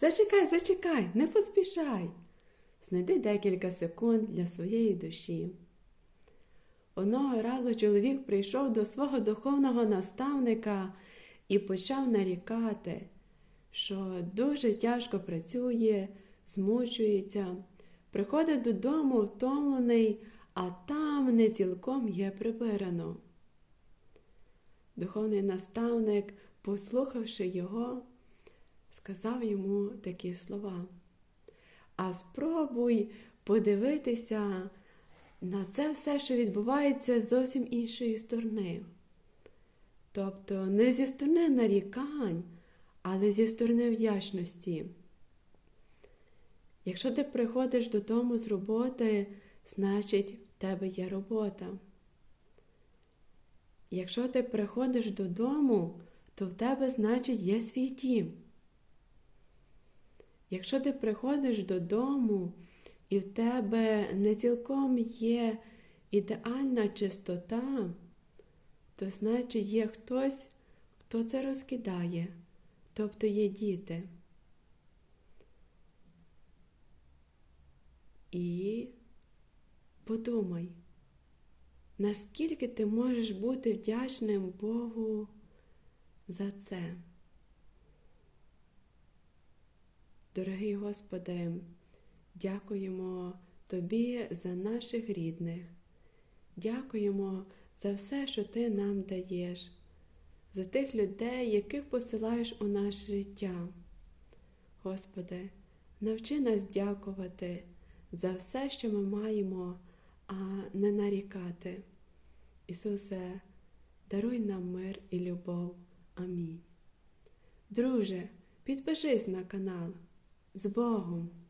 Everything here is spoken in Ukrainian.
Зачекай, зачекай, не поспішай. Знайди декілька секунд для своєї душі. Одного разу чоловік прийшов до свого духовного наставника і почав нарікати, що дуже тяжко працює, змучується, приходить додому втомлений, а там не цілком є прибирано. Духовний наставник, послухавши його, сказав йому такі слова. А спробуй подивитися на це все, що відбувається з зовсім іншої сторони. Тобто не зі сторони нарікань, але зі сторони вдячності. Якщо ти приходиш додому з роботи, значить в тебе є робота. Якщо ти приходиш додому, то в тебе, значить, є свій дім. Якщо ти приходиш додому і в тебе не цілком є ідеальна чистота, то значить є хтось, хто це розкидає, тобто є діти. І подумай, наскільки ти можеш бути вдячним Богу за це. Дорогий Господи, дякуємо Тобі за наших рідних. Дякуємо за все, що Ти нам даєш, за тих людей, яких посилаєш у наше життя. Господи, навчи нас дякувати за все, що ми маємо, а не нарікати. Ісусе, даруй нам мир і любов. Амінь. Друже, підпишись на канал. З Богом!